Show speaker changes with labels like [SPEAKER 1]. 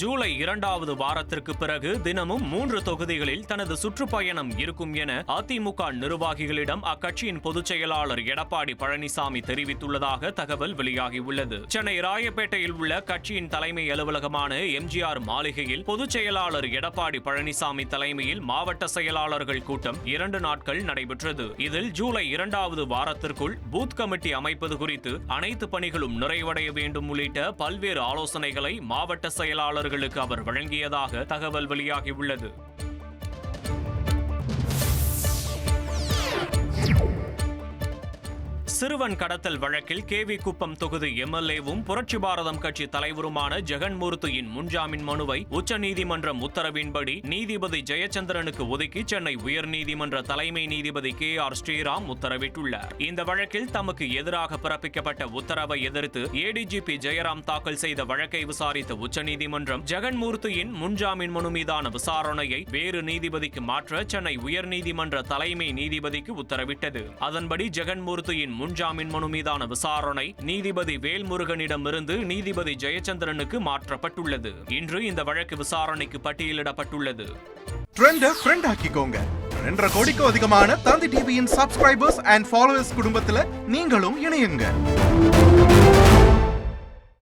[SPEAKER 1] ஜூலை இரண்டாவது வாரத்திற்கு பிறகு தினமும் மூன்று தொகுதிகளில் தனது சுற்றுப்பயணம் இருக்கும் என அதிமுக நிர்வாகிகளிடம் அக்கட்சியின் பொதுச் செயலாளர் எடப்பாடி பழனிசாமி தெரிவித்துள்ளதாக தகவல் வெளியாகியுள்ளது. சென்னை ராயப்பேட்டையில் உள்ள கட்சியின் தலைமை அலுவலகமான எம்ஜிஆர் மாளிகையில் பொதுச் செயலாளர் எடப்பாடி பழனிசாமி தலைமையில் மாவட்ட செயலாளர்கள் கூட்டம் இரண்டு நாட்கள் நடைபெற்றது. இதில் ஜூலை இரண்டாவது வாரத்திற்குள் பூத் கமிட்டி அமைப்பது குறித்து அனைத்து பணிகளும் நிறைவடைய வேண்டும் உள்ளிட்ட பல்வேறு ஆலோசனைகளை மாவட்ட செயலாளர் அவர்களுக்கு அவர் வழங்கியதாக தகவல் வெளியாகியுள்ளது. சிறுவன் கடத்தல் வழக்கில் கேவி குப்பம் தொகுதி எம்எல்ஏவும் புரட்சி பாரதம் கட்சி தலைவருமான ஜெகன்மூர்த்தியின் முன்ஜாமீன் மனுவை உச்சநீதிமன்றம் உத்தரவின்படி நீதிபதி ஜெயச்சந்திரனுக்கு ஒதுக்கி சென்னை உயர்நீதிமன்ற தலைமை நீதிபதி கே ஆர் ஸ்ரீராம் உத்தரவிட்டுள்ளார். இந்த வழக்கில் தமக்கு எதிராக பிறப்பிக்கப்பட்ட உத்தரவை எதிர்த்து ஏடிஜிபி ஜெயராம் தாக்கல் செய்த வழக்கை விசாரித்த உச்சநீதிமன்றம் ஜெகன்மூர்த்தியின் முன்ஜாமீன் மனு மீதான விசாரணையை வேறு நீதிபதிக்கு மாற்ற சென்னை உயர்நீதிமன்ற தலைமை நீதிபதிக்கு உத்தரவிட்டது. அதன்படி ஜெகன்மூர்த்தியின் முன்ஜாமீன் மனு மீதான விசாரணை நீதிபதி வேல்முருகனிடமிருந்து நீதிபதி ஜெயச்சந்திரனுக்கு மாற்றப்பட்டுள்ளது. இன்று இந்த வழக்கு விசாரணைக்கு பட்டியலிடப்பட்டுள்ளது.
[SPEAKER 2] ஆக்கிக்கோங்க. ரெண்டரை கோடிக்கும் அதிகமான தந்தி டிவியின் சப்ஸ்கிரைபர்ஸ் அண்ட் ஃபாலோவர்ஸ் குடும்பத்தில் நீங்களும் இணையுங்க.